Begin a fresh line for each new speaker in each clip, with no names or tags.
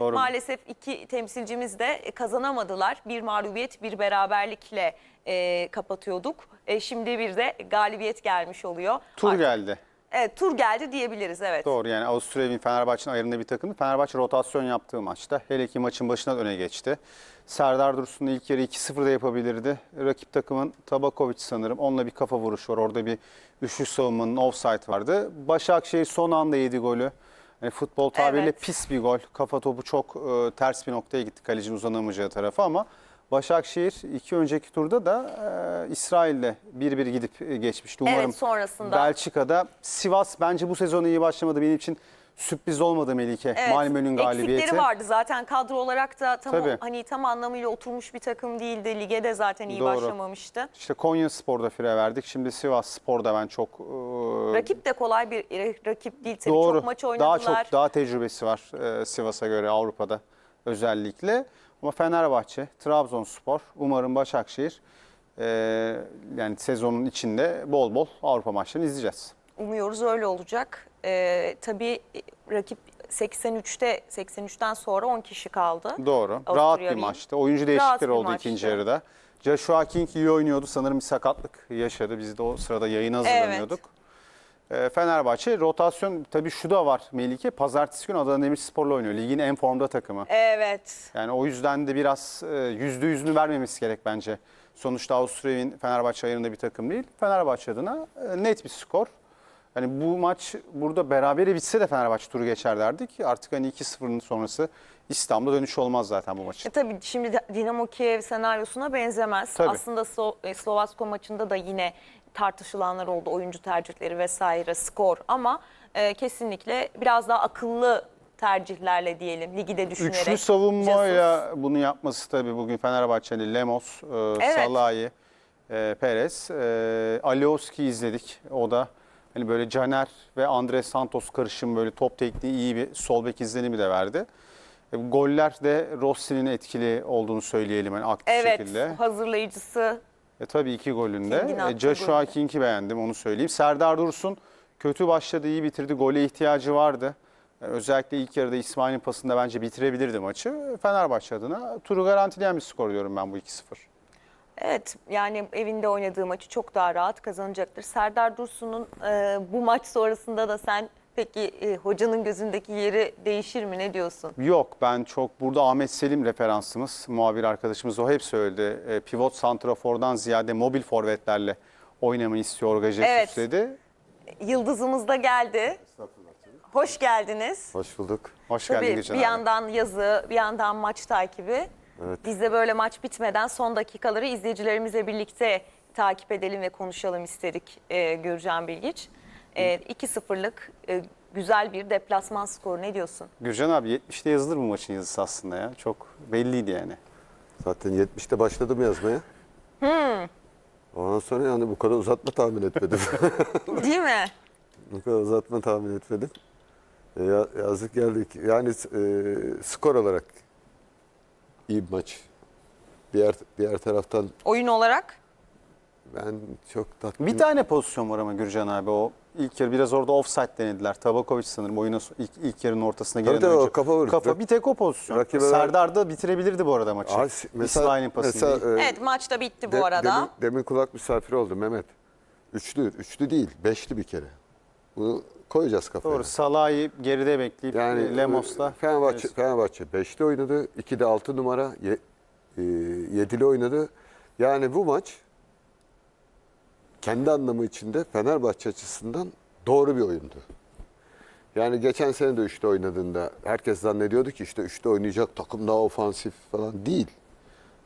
Doğru.
Maalesef iki temsilcimiz de kazanamadılar. Bir mağlubiyet, bir beraberlikle e, kapatıyorduk. E, şimdi bir de galibiyet gelmiş oluyor.
Tur
Artık-
geldi.
Evet, tur geldi diyebiliriz evet.
Doğru yani Avusturya Wien Fenerbahçe'nin ayarında bir takımdı. Fenerbahçe rotasyon yaptığı maçta hele ki maçın başına öne geçti. Serdar Dursun'un ilk yarı 2-0'da yapabilirdi. Rakip takımın Tabakovic sanırım. Onunla bir kafa vuruşu var. Orada bir üçlü savunmanın offside vardı. Başakşehir son anda yedi golü. Yani futbol tabiriyle
Evet.
pis bir gol. Kafa topu çok e, ters bir noktaya gitti kalecinin uzanamayacağı tarafa ama Başakşehir iki önceki turda da e, İsrail'le 1-1 gidip e, geçmişti. Umarım
Evet, sonrasında.
Belçika'da Sivas bence bu sezon iyi başlamadı. Benim için sürpriz olmadı Melike.
Evet,
Malmö'nün galibiyeti.
Eksikleri vardı zaten kadro olarak da tam
Tabii.
hani tam anlamıyla oturmuş bir takım değildi. Lige de zaten iyi
Doğru.
başlamamıştı.
İşte Konya Spor'da fire verdik. Şimdi Sivas Spor'da ben çok e,
Rakip de kolay bir rakip değil tabii.
doğru.
Çok maç
daha
oynadılar.
çok daha tecrübesi var e, Sivas'a göre Avrupa'da özellikle. Ama Fenerbahçe, Trabzonspor, umarım Başakşehir e, yani sezonun içinde bol bol Avrupa maçlarını izleyeceğiz.
Umuyoruz öyle olacak. Ee, tabii rakip 83'te 83'ten sonra 10 kişi kaldı.
Doğru.
Avusturya
Rahat bir maçtı. Oyuncu değişiklikleri oldu
maçtı.
ikinci yarıda. Joshua King iyi oynuyordu. Sanırım bir sakatlık yaşadı. Biz de o sırada yayına hazırlanıyorduk. Ee, Fenerbahçe rotasyon tabii şu da var Melike. Pazartesi günü Adana Demirspor'la oynuyor. Ligin en formda takımı.
Evet.
Yani o yüzden de biraz e, yüzde yüzünü vermemesi gerek bence. Sonuçta Avusturya Wien Fenerbahçe ayarında bir takım değil. Fenerbahçe adına e, net bir skor. Hani bu maç burada berabere bitse de Fenerbahçe turu geçer derdik. Artık hani 2-0'ın sonrası İstanbul'a dönüş olmaz zaten bu maçın.
E tabii şimdi Dinamo Kiev senaryosuna benzemez.
Tabii.
Aslında Slo- e, Slovasko maçında da yine tartışılanlar oldu. Oyuncu tercihleri vesaire, skor ama e, kesinlikle biraz daha akıllı tercihlerle diyelim ligi de düşünerek.
Üçlü savunmayla bunu yapması tabii bugün Fenerbahçeli Lemos, e,
Evet.
Salahi, e, Perez, e, Alioski izledik. O da hani böyle Caner ve Andres Santos karışım böyle top tekniği iyi bir sol bek izlenimi de verdi. E, goller de Rossi'nin etkili olduğunu söyleyelim hani aktif
Evet,
şekilde.
hazırlayıcısı
E, tabii iki golünde. E,
attığı
Joshua
golü.
King'i beğendim onu söyleyeyim. Serdar Dursun kötü başladı iyi bitirdi. Gole ihtiyacı vardı. E, özellikle ilk yarıda İsmail'in pasında bence bitirebilirdi maçı. Fenerbahçe adına turu garantileyen bir skor diyorum ben bu 2-0.
Evet yani evinde oynadığı maçı çok daha rahat kazanacaktır. Serdar Dursun'un e, bu maç sonrasında da sen peki e, hocanın gözündeki yeri değişir mi ne diyorsun?
Yok ben çok burada Ahmet Selim referansımız muhabir arkadaşımız o hep söyledi. E, pivot santrafordan ziyade mobil forvetlerle oynamayı istiyor Orga Jesus
Evet.
dedi.
Yıldızımız da geldi. Hoş geldiniz.
Hoş bulduk.
Hoş geldin
Tabii
Gülcan
bir
abi.
yandan yazı, bir yandan maç takibi. Biz de böyle maç bitmeden son dakikaları izleyicilerimizle birlikte takip edelim ve konuşalım istedik e, Gürcan Bilgiç. E, 2-0'lık e, güzel bir deplasman skoru ne diyorsun?
Gürcan abi 70'te yazılır bu maçın yazısı aslında ya. Çok belliydi yani.
Zaten 70'te başladım yazmaya. Ondan sonra yani bu kadar uzatma tahmin etmedim.
Değil mi?
bu kadar uzatma tahmin etmedim. E, ya- yazık geldik. Yani e, skor olarak iyi bir maç. Diğer diğer taraftan
Oyun olarak
ben çok tatmin
Bir tane pozisyon var ama Gürcan abi o ilk yarı biraz orada offside denediler. Tabakovic sanırım oyunun ilk, ilk yarının ortasına
Tabii
gelen
tabii, o
oyuncu.
kafa vurdu.
Kafa bir tek o pozisyon.
Rakibe
Serdar da bitirebilirdi bu arada maçı.
Ay,
İsmail'in pasını değil.
e,
evet maçta bitti bu
de-
arada.
Demin, demin kulak misafiri oldu Mehmet. Üçlü, üçlü değil, beşli bir kere. Bunu koyacağız kafaya.
Doğru. Salah'ı geride bekleyip
Yani
yani, Lemos'la.
Fenerbahçe,
Evet.
Fenerbahçe 5'li oynadı. 2'de 6 numara 7'li oynadı. Yani bu maç kendi anlamı içinde Fenerbahçe açısından doğru bir oyundu. Yani geçen sene de 3'te oynadığında herkes zannediyordu ki işte 3'te oynayacak takım daha ofansif falan değil.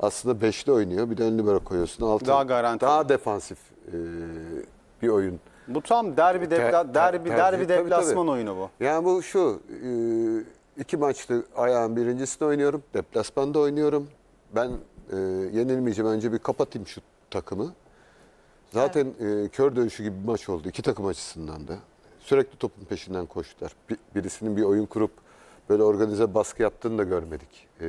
Aslında 5'li oynuyor. Bir de ön libero koyuyorsun. Altı,
Daha garanti.
Daha defansif e, bir oyun.
Bu tam derbi depla, derbi
tercih,
derbi deplasman
tabii.
oyunu bu.
Yani bu şu, e, iki maçlı ayağın birincisinde oynuyorum, deplasmanda oynuyorum. Ben e, yenilmeyeceğim, önce bir kapatayım şu takımı. Zaten e, kör dövüşü gibi bir maç oldu iki takım açısından da. Sürekli topun peşinden koştular. Bir- birisinin bir oyun kurup böyle organize baskı yaptığını da görmedik e,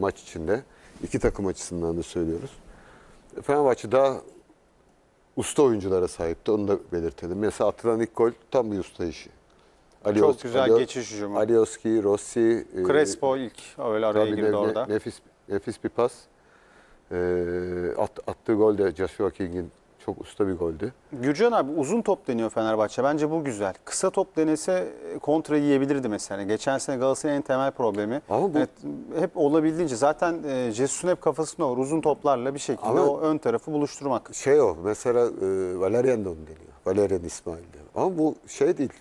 maç içinde. İki takım açısından da söylüyoruz. Fenerbahçe daha usta oyunculara sahipti, onu da belirtelim. Mesela atılan ilk gol tam bir usta işi. Alios,
Çok güzel
Alio-
geçiş hücumu.
Alioski, Rossi, e,
Crespo ilk öyle araya girdi
ne-
orada.
Nefis, nefis bir pas. E, at- attığı gol de Joshua King'in çok usta bir goldü.
Gürcan abi uzun top deniyor Fenerbahçe. Bence bu güzel. Kısa top denese e, kontra yiyebilirdi mesela. Geçen sene Galatasaray'ın en temel problemi.
Ama bu-
Evet, hep olabildiğince zaten e, Jesus'un hep kafasında var. Uzun toplarla bir şekilde
Ama-
o ön tarafı buluşturmak.
Şey o mesela e, Valerian da onu deniyor. Valerian İsmail de. Ama bu şey değil.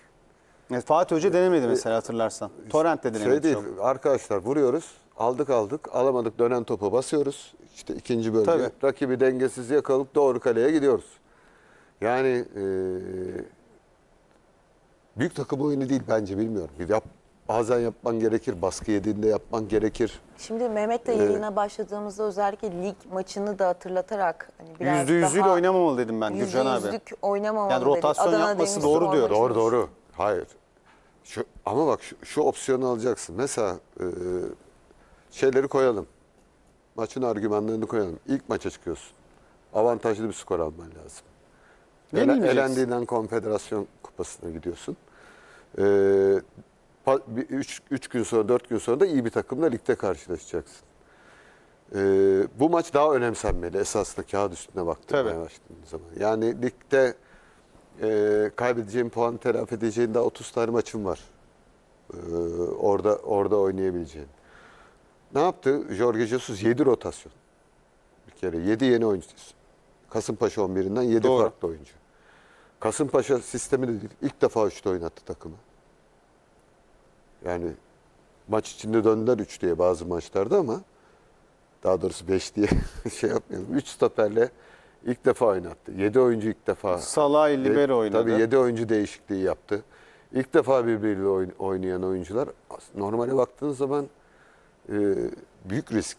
Evet, Fatih Hoca denemedi mesela hatırlarsan. Torrent de denemedi
Şey değil.
çok.
Arkadaşlar vuruyoruz. Aldık aldık. Alamadık dönen topa basıyoruz. İşte ikinci bölge.
Tabii.
Rakibi dengesiz yakalıp doğru kaleye gidiyoruz. Yani e, büyük takım oyunu değil bence bilmiyorum. Yap, bazen yapman gerekir. Baskı yediğinde yapman gerekir.
Şimdi Mehmet'le yayına başladığımızda özellikle lig maçını da hatırlatarak hani biraz
Yüzde yüzüyle
daha
oynamamalı dedim ben
yüzde
Gürcan abi.
yüzlük oynamamalı
Yani
dedik.
rotasyon
Adana
yapması doğru diyor.
Doğru doğru. Hayır. Şu, ama bak şu, şu opsiyonu alacaksın. Mesela e, şeyleri koyalım. Maçın argümanlarını koyalım. İlk maça çıkıyorsun. Avantajlı bir skor alman lazım. Ele, elendiğinden konfederasyon kupasına gidiyorsun. E, üç, üç gün sonra, dört gün sonra da iyi bir takımla ligde karşılaşacaksın. E, bu maç daha önemsenmeli esasında kağıt üstüne
Tabii.
başladığın zaman. Yani ligde e, kaybedeceğin puan telafi edeceğin daha 30 tane maçın var. E, orada orada oynayabileceğin. Ne yaptı? Jorge Jesus 7 rotasyon. Bir kere 7 yeni oyuncu. Kasımpaşa 11'inden 7
Doğru.
farklı oyuncu. Kasımpaşa sistemi de değil. İlk defa üçlü oynattı takımı. Yani maç içinde döndüler 3 diye bazı maçlarda ama daha doğrusu 5 diye şey yapmayalım. 3 stoperle ilk defa oynattı. 7 oyuncu ilk defa.
Salah libero oynadı.
Tabii 7 oyuncu değişikliği yaptı. İlk defa birbiriyle oyn- oynayan oyuncular normale baktığınız zaman e, büyük risk.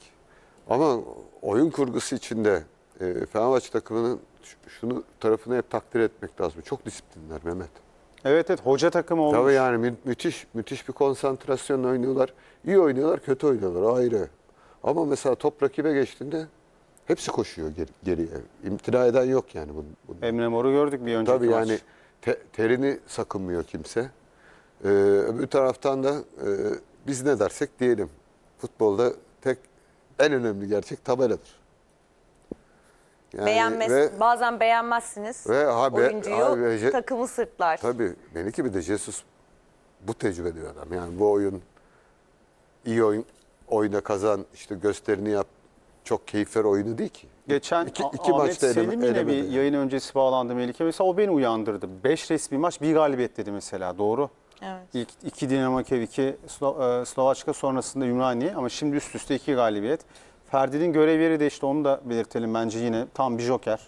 Ama oyun kurgusu içinde e, Fenerbahçe takımının şunu tarafını hep takdir etmek lazım. Çok disiplinler Mehmet.
Evet evet hoca takımı olmuş.
Tabii yani mü- müthiş müthiş bir konsantrasyon oynuyorlar. İyi oynuyorlar, kötü oynuyorlar ayrı. Ama mesela top rakibe geçtiğinde hepsi koşuyor geri, geriye. İmtina eden yok yani bunun. bunun.
Emre Mor'u gördük bir önceki
Tabii
maç.
yani te- terini sakınmıyor kimse. Ee, öbür taraftan da e, biz ne dersek diyelim. Futbolda tek en önemli gerçek tabeladır. Yani
Beğenmez,
ve-
bazen beğenmezsiniz.
Ve ha be-
Oyuncuyu
ha je-
takımı sırtlar.
Tabii. Benimki bir de Jesus bu tecrübeli bir adam. Yani bu oyun iyi oyun oyna kazan işte gösterini yap. Çok keyif ver oyunu değil ki.
Geçen
İki- iki
Ahmet
maçta eleme-
Selim yine bir
elemedi.
yayın öncesi bağlandı Melike. Mesela o beni uyandırdı. 5 resmi maç bir galibiyet dedi mesela doğru.
Evet.
İlk iki Dinamo Kiev, iki Slo- e, Slovaçka sonrasında Ümraniye ama şimdi üst üste iki galibiyet. Ferdi'nin görev yeri de işte onu da belirtelim bence yine tam bir joker.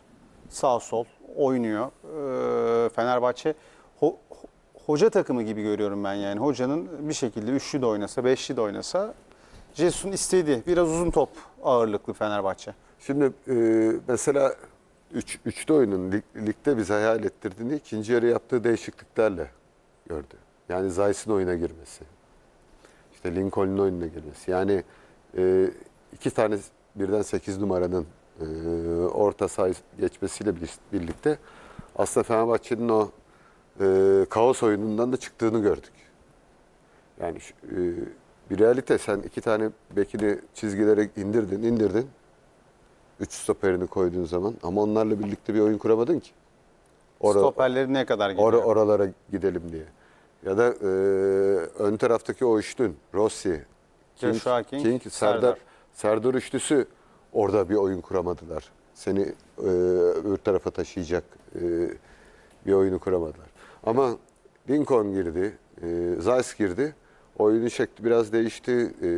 Sağ sol oynuyor. Ee, Fenerbahçe ho- ho- hoca takımı gibi görüyorum ben yani. Hocanın bir şekilde üçlü de oynasa, beşli de oynasa Jesus'un istediği biraz uzun top ağırlıklı Fenerbahçe.
Şimdi e, mesela üç, üçlü oyunun lig- ligde bize hayal ettirdiğini ikinci yarı yaptığı değişikliklerle gördü. Yani Zayt'ın oyuna girmesi. İşte Lincoln'un oyuna girmesi. Yani e, iki tane birden 8 numaranın e, orta saha geçmesiyle bir- birlikte aslında Fenerbahçe'nin o e, kaos oyunundan da çıktığını gördük. Yani e, bir realite sen iki tane bekini çizgilere indirdin, indirdin. Üç stoperini koyduğun zaman ama onlarla birlikte bir oyun kuramadın ki. Ora-
Stoperleri ne kadar geliyor?
Or- oralara gidelim diye. Ya da e, ön taraftaki o üçlün Rossi, King,
Joshua King,
King, Serdar,
Serdar.
Serdar üçlüsü orada bir oyun kuramadılar. Seni e, öbür tarafa taşıyacak e, bir oyunu kuramadılar. Ama Lincoln girdi, e, Zeiss girdi. Oyunun şekli biraz değişti. E,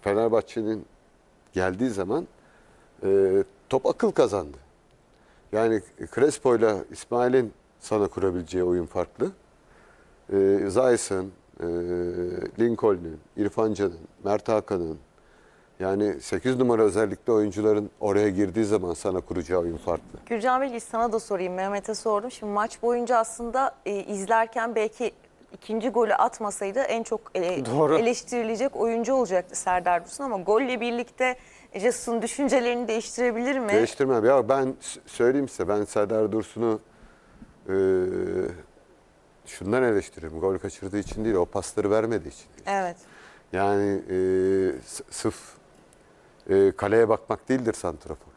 Fenerbahçe'nin geldiği zaman e, top akıl kazandı. Yani Crespo ile İsmail'in sana kurabileceği oyun farklı. Ee, e, Lincoln'ün, İrfan Can'ın, Mert Hakan'ın yani 8 numara özellikle oyuncuların oraya girdiği zaman sana kuracağı oyun farklı.
Gürcan Bilgiç sana da sorayım. Mehmet'e sordum. Şimdi maç boyunca aslında e, izlerken belki ikinci golü atmasaydı en çok e,
Doğru.
eleştirilecek oyuncu olacaktı Serdar Dursun ama golle birlikte Jesus'un düşüncelerini değiştirebilir mi?
Değiştirmem. Ya ben söyleyeyim size ben Serdar Dursun'u e, şundan eleştiriyorum. Gol kaçırdığı için değil, o pasları vermediği için.
Evet.
Yani e, s- sırf e, kaleye bakmak değildir santraforluk.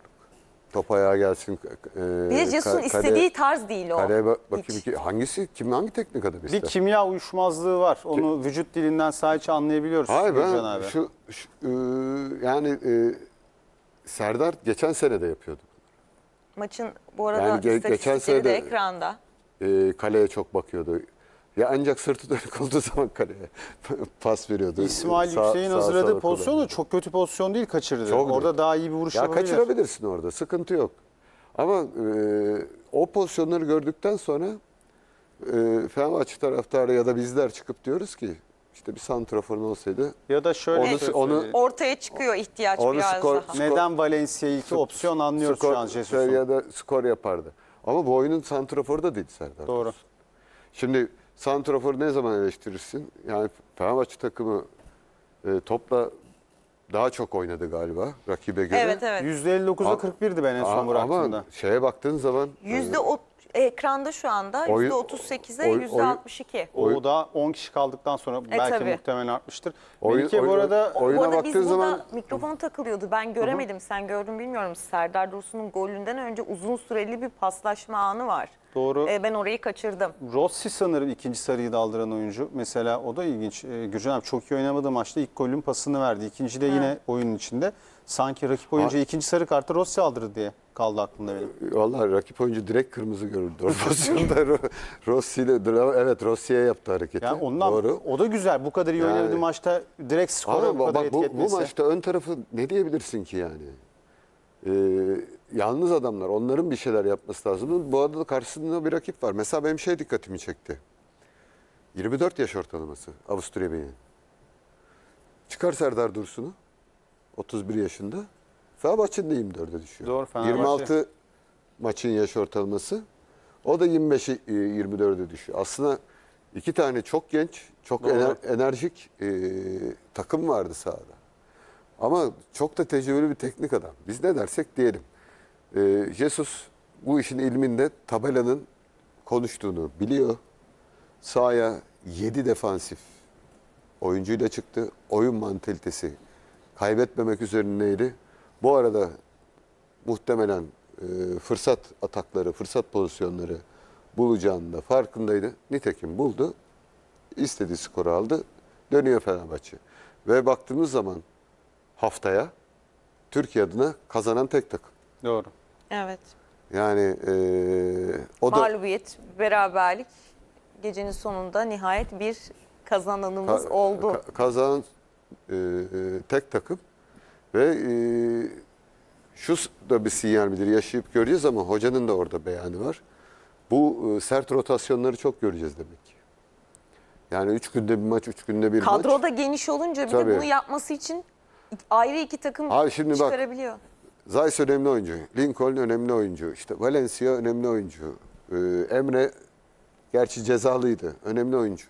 Top ayağa gelsin. E,
Bir de Cesur'un
ka-
istediği tarz değil o.
Kaleye bak, bakayım ki hangisi kim hangi teknik adam
Bir
ister?
kimya uyuşmazlığı var. Onu vücut dilinden sadece anlayabiliyoruz.
Hayır ben
abi.
şu, şu, e, yani e, Serdar geçen sene de yapıyordu.
Maçın bu arada
Yani ge- geçen
istatistikleri
sene
de- ekranda.
E, kaleye çok bakıyordu. Ya ancak sırtı dönük olduğu zaman kaleye pas veriyordu.
İsmail
Sağ-
Yüksek'in
sağa
hazırladığı pozisyon da çok kötü pozisyon değil kaçırdı.
Çok
Orada
değil.
daha iyi bir vuruş
Ya
yapabilir.
kaçırabilirsin orada. Sıkıntı yok. Ama e, o pozisyonları gördükten sonra e, Fenerbahçe taraftarı ya da bizler çıkıp diyoruz ki işte bir santraforun olsaydı
Ya da şöyle
Onu-
şey
onu-
söyleyeyim.
Ortaya çıkıyor ihtiyaç
Onu
biraz
skor-
daha.
Neden Valencia iki opsiyon anlıyoruz
skor,
şu an Jesus'un.
ya da skor yapardı. Ama bu oyunun santraforu da değil Serdar.
Doğru.
Şimdi santraforu ne zaman eleştirirsin? Yani Fenerbahçe takımı e, topla daha çok oynadı galiba rakibe göre.
Evet evet.
%59'a
Ama-
41'di ben en son bıraktığımda.
Ama şeye baktığın zaman
Yüzde
e,
o, ekranda şu anda yüzde 38'e
oyun-
yüzde 62.
O da 10 kişi kaldıktan sonra belki
tabii.
muhtemelen artmıştır.
Oyun-
Melike bu arada
oyun-
Bu
Oyuna
arada biz
baktığın
burada
zaman-
mikrofon takılıyordu. Ben göremedim. Sen gördün bilmiyorum. Serdar Dursun'un golünden önce uzun süreli bir paslaşma anı var.
Doğru.
Ee, ben orayı kaçırdım.
Rossi sanırım ikinci sarıyı daldıran oyuncu. Mesela o da ilginç. Ee, Gürcan abi çok iyi oynamadığı maçta ilk golün pasını verdi. İkinci de yine oyunun içinde. Sanki rakip oyuncu ikinci sarı kartı Rossi aldırdı diye kaldı aklımda benim.
Vallahi rakip oyuncu direkt kırmızı görüldü. O pozisyonda Ro- Rossi ile evet Rossi'ye yaptı hareketi.
Yani ondan
Doğru.
o da güzel. Bu kadar iyi
Yani-
oynadığı maçta direkt skora
Ama
bu kadar
bak bu,
etki
bu
etmesi.
maçta ön tarafı ne diyebilirsin ki yani? Ee, yalnız adamlar onların bir şeyler yapması lazım. Bu arada karşısında bir rakip var. Mesela benim şey dikkatimi çekti. 24 yaş ortalaması Avusturya Bey'in. Çıkar Serdar Dursun'u 31 yaşında. Fenerbahçe'nin de 24'e düşüyor.
Doğru, Fenerbahçe.
26 maçın yaş ortalaması. O da 25'e 24'e düşüyor. Aslında iki tane çok genç, çok ener- enerjik e, takım vardı sahada. Ama çok da tecrübeli bir teknik adam. Biz ne dersek diyelim. E, Jesus bu işin ilminde tabelanın konuştuğunu biliyor. Sahaya 7 defansif oyuncuyla çıktı. Oyun mantalitesi kaybetmemek üzerineydi. Bu arada muhtemelen e, fırsat atakları, fırsat pozisyonları bulacağını da farkındaydı. Nitekim buldu. İstediği skoru aldı. Dönüyor Fenerbahçe. Ve baktığımız zaman haftaya Türkiye adına kazanan tek takım.
Doğru.
Evet.
Yani e, o da
Mağlubiyet, beraberlik gecenin sonunda nihayet bir kazananımız
Ka-
oldu.
ka- kazanan e, e, tek takım ve e, şu da bir sinyal midir yaşayıp göreceğiz ama hocanın da orada beyanı var. Bu e, sert rotasyonları çok göreceğiz demek ki. Yani üç günde bir maç, üç günde bir
Kadro
maç.
da geniş olunca bir
Tabii.
de bunu yapması için ayrı iki takım
Abi şimdi bak,
çıkarabiliyor.
Zayt önemli oyuncu, Lincoln önemli oyuncu, işte Valencia önemli oyuncu, e, Emre gerçi cezalıydı, önemli oyuncu.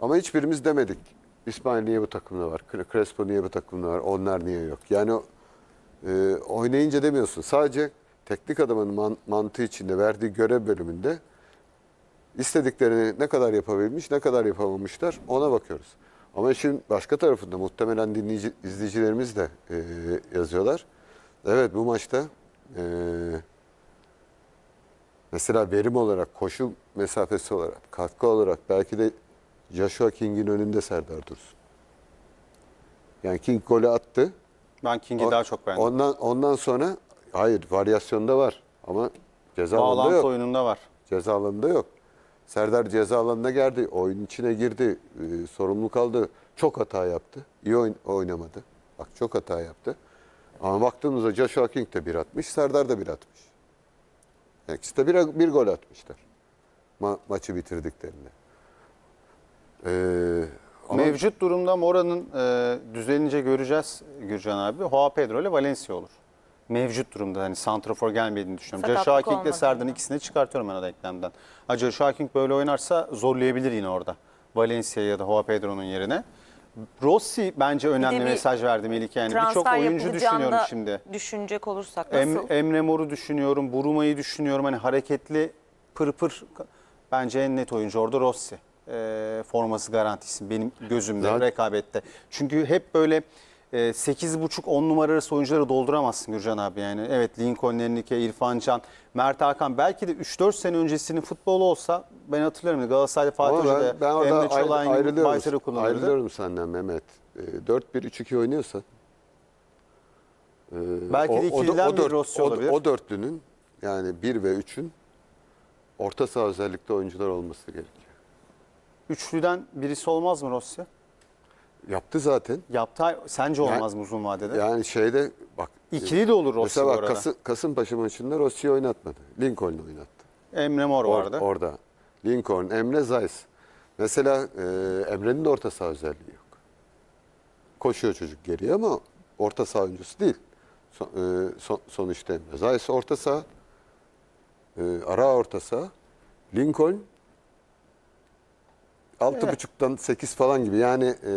Ama hiçbirimiz demedik. İsmail niye bu takımda var, Cre- Crespo niye bu takımda var, onlar niye yok. Yani e, oynayınca demiyorsun. Sadece teknik adamın man- mantığı içinde verdiği görev bölümünde istediklerini ne kadar yapabilmiş, ne kadar yapamamışlar ona bakıyoruz. Ama işin başka tarafında muhtemelen dinleyici, izleyicilerimiz de e, yazıyorlar. Evet bu maçta e, mesela verim olarak, koşu mesafesi olarak, katkı olarak belki de Joshua King'in önünde Serdar Dursun. Yani King golü attı.
Ben King'i
O-
daha çok beğendim.
Ondan, ondan sonra hayır varyasyonda var ama ceza alanında
Bağlantı
yok.
oyununda var.
Ceza alanında yok. Serdar ceza alanına geldi. Oyun içine girdi. e, sorumluluk aldı. Çok hata yaptı. İyi oyn- oynamadı. Bak çok hata yaptı. Ama baktığımızda Joshua King de bir atmış. Serdar da bir atmış. Yani İkisi de bir, bir gol atmışlar. Ma- maçı bitirdiklerinde. Ee, ama
Mevcut durumda Mora'nın e, düzelince göreceğiz Gürcan abi. Joao Pedro ile Valencia olur. Mevcut durumda hani santrafor gelmediğini düşünüyorum. Joshua King ile
mı?
ikisini çıkartıyorum ben o denklemden. Ha Joshua King böyle oynarsa zorlayabilir yine orada. Valencia ya da Joao Pedro'nun yerine. Rossi bence önemli
bir
mesaj verdi Melike. Yani birçok oyuncu düşünüyorum şimdi.
düşünecek olursak nasıl?
Em, Emre Mor'u düşünüyorum, Buruma'yı düşünüyorum. Hani hareketli, pır pır Bence en net oyuncu orada Rossi. Ee, forması garantisi benim gözümde
Zaten-
rekabette. Çünkü hep böyle e, 8.5-10 numara arası oyuncuları dolduramazsın Gürcan abi yani. Evet Lincoln, Enrique, İrfan Can, Mert Hakan belki de 3-4 sene öncesinin futbolu olsa ben hatırlarım Galatasaray'da Fatih Hoca
ben,
da
ben orada
Emre Baytar'ı
ayrılıyorum,
kullanırdı.
ayrılıyorum senden Mehmet. Ee, 4-1-3-2 oynuyorsa e,
Belki de ikiliden bir
dört-
Rossi
o,
olabilir.
o dörtlünün yani 1 ve 3'ün orta saha özellikle oyuncular olması gerekiyor.
Üçlüden birisi olmaz mı Rossi?
Yaptı zaten.
Yaptı. Sence
Yani-
olmaz mı uzun vadede?
Yani şeyde bak.
İkili de olur Rossi
Mesela
bu
bak
arada.
Kasım, Kasımpaşa maçında Rossi'yi oynatmadı. Lincoln'u oynattı.
Emre Mor
Or-
vardı.
orada. Lincoln, Emre Zayis. Mesela e, Emre'nin de orta saha özelliği yok. Koşuyor çocuk geriye ama orta saha oyuncusu değil. Son, e, son- sonuçta Emre. Zayis orta saha. E, ara orta saha. Lincoln altı buçuktan 8 falan gibi. Yani e,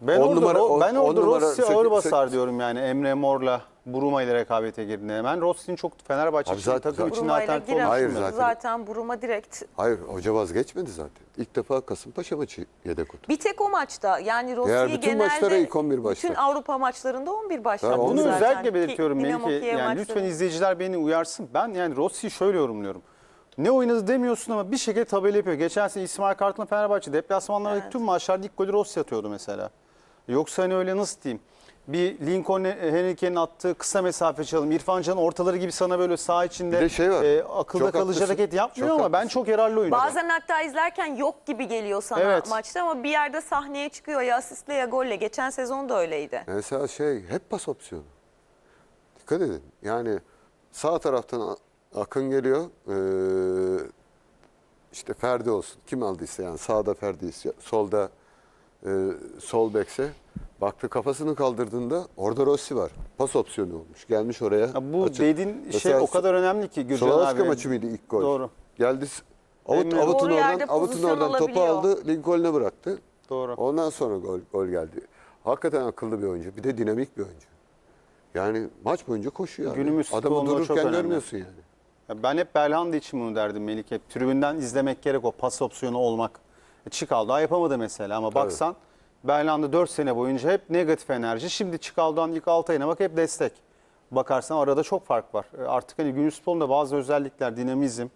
Ben
On
orada,
numara-
Ro-
on-
ben
on
orada
numara
Rossi
sek-
ağır
sek-
basar diyorum yani Emre Mor'la Buruma ile rekabete girdiğinde. Hemen Rossi'nin çok Fenerbahçe
Abi
için
zaten-
takım için
Buruma ile
alternatif olduğunu
Hayır zaten.
Zaten Buruma direkt
hayır hoca vazgeçmedi zaten. İlk defa Kasımpaşa maçı yedek oturdu.
Bir tek o maçta yani
Diğer
Rossi'yi
bütün
genelde
maçlara ilk 11 başladı.
bütün Avrupa maçlarında 11 başladı.
Ha,
Bunu
Zaten.
özellikle belirtiyorum
Ki
Melike.
Dinamo Kiev
Yani lütfen
maçları-
izleyiciler beni uyarsın. Ben yani Rossi'yi şöyle yorumluyorum. Ne oynadı demiyorsun ama bir şekilde tabela yapıyor. Geçen sene İsmail Kartal'ın Fenerbahçe deplasmanlardaki
Evet.
tüm maçlarda ilk golü Rossi atıyordu mesela. Yoksa hani öyle nasıl diyeyim? Bir Lincoln Henrique'nin attığı kısa mesafe çalım. İrfan Can'ın ortaları gibi sana böyle saha içinde
şey var.
e, akılda kalıcı
haklısın.
hareket yapmıyor
Çok
ama ben
haklısın.
çok yararlı oyuncu.
Bazen hatta izlerken yok gibi geliyor sana
Evet.
maçta ama bir yerde sahneye çıkıyor ya asistle ya golle. Geçen sezon da öyleydi.
Mesela şey hep pas opsiyonu. Dikkat edin. Yani sağ taraftan Akın geliyor. Ee, işte Ferdi olsun. Kim aldıysa yani sağda Ferdi, solda e, sol bekse. Baktı kafasını kaldırdığında orada Rossi var. Pas opsiyonu olmuş. Gelmiş oraya.
Ya bu
açık.
dediğin şey
Mesela
o kadar önemli ki Gürcan
Slovaçka
abi.
maçı mıydı ilk gol?
Doğru.
Geldi. Avut, avutun
yerde
oradan, avutun
pozisyon
oradan topu
alabiliyor.
aldı. Lincoln'e bıraktı.
Doğru.
Ondan sonra gol, gol geldi. Hakikaten akıllı bir oyuncu. Bir de dinamik bir oyuncu. Yani maç boyunca koşuyor.
Günümüz
Adamı
futbolunda çok
dururken
önemli.
görmüyorsun yani.
Ya Ben hep Belhanda için bunu derdim Melike. Hep tribünden izlemek gerek o pas opsiyonu olmak. E, Çikal'da yapamadı mesela ama baksan Belhanda 4 sene boyunca hep negatif enerji. Şimdi Çikal'dan ilk 6 ayına bak hep destek. Bakarsan arada çok fark var. E, Artık hani günümüz futbolunda bazı özellikler, dinamizm,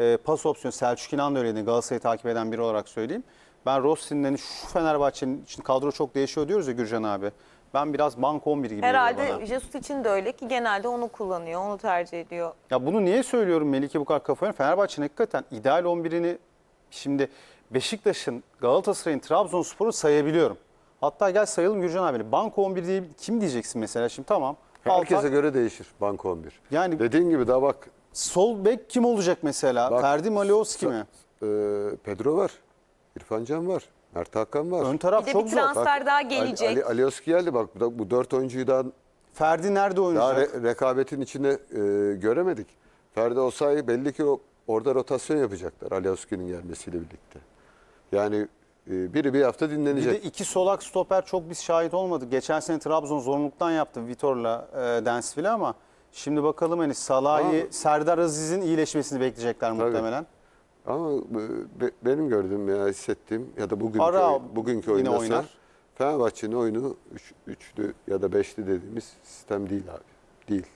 e, pas opsiyonu. Selçuk İnan da öyleydi Galatasaray'ı takip eden biri olarak söyleyeyim. Ben Rossi'nin hani şu Fenerbahçe'nin için kadro çok değişiyor diyoruz ya Gürcan abi. Ben biraz bank 11 gibi geliyor bana.
Herhalde Jesus için de öyle ki genelde onu kullanıyor, onu tercih ediyor.
Ya bunu niye söylüyorum Melike bu kadar kafaya? Fenerbahçe'nin hakikaten ideal 11'ini şimdi Beşiktaş'ın, Galatasaray'ın, Trabzonspor'u sayabiliyorum. Hatta gel sayalım Gürcan abi. Banko 11 diye kim diyeceksin mesela şimdi tamam.
Herkese
Altay-
göre değişir banko 11.
Yani-
Dediğin gibi daha bak.
Sol bek kim olacak mesela?
bak
Ferdi Malioski mi?
e, Pedro var. İrfan Can var. Mert Hakan var.
Ön taraf
Bir de
çok
bir
zor.
transfer daha
Ali-
gelecek.
Ali, Alioski geldi bak bu, bu dört oyuncuyu daha,
Ferdi nerede
daha
oynayacak?
re- rekabetin içinde e, göremedik. Ferdi Osayi belli ki o, orada rotasyon yapacaklar Alioski'nin gelmesiyle birlikte. Yani e, biri bir hafta
Bir
dinlenecek.
de iki solak stoper çok biz şahit olmadık. Geçen sene Trabzon zorunluluktan yaptı Vitor'la e, Densville ama şimdi bakalım hani Salah'ı, Serdar Aziz'in iyileşmesini bekleyecekler muhtemelen.
Ama e, be- benim gördüğüm ya hissettiğim ya da bugünkü,
Ara
oyun- bugünkü
yine
oyunda
oynar.
Fenerbahçe'nin oyunu üç, üçlü ya da beşli dediğimiz sistem değil abi. Değil.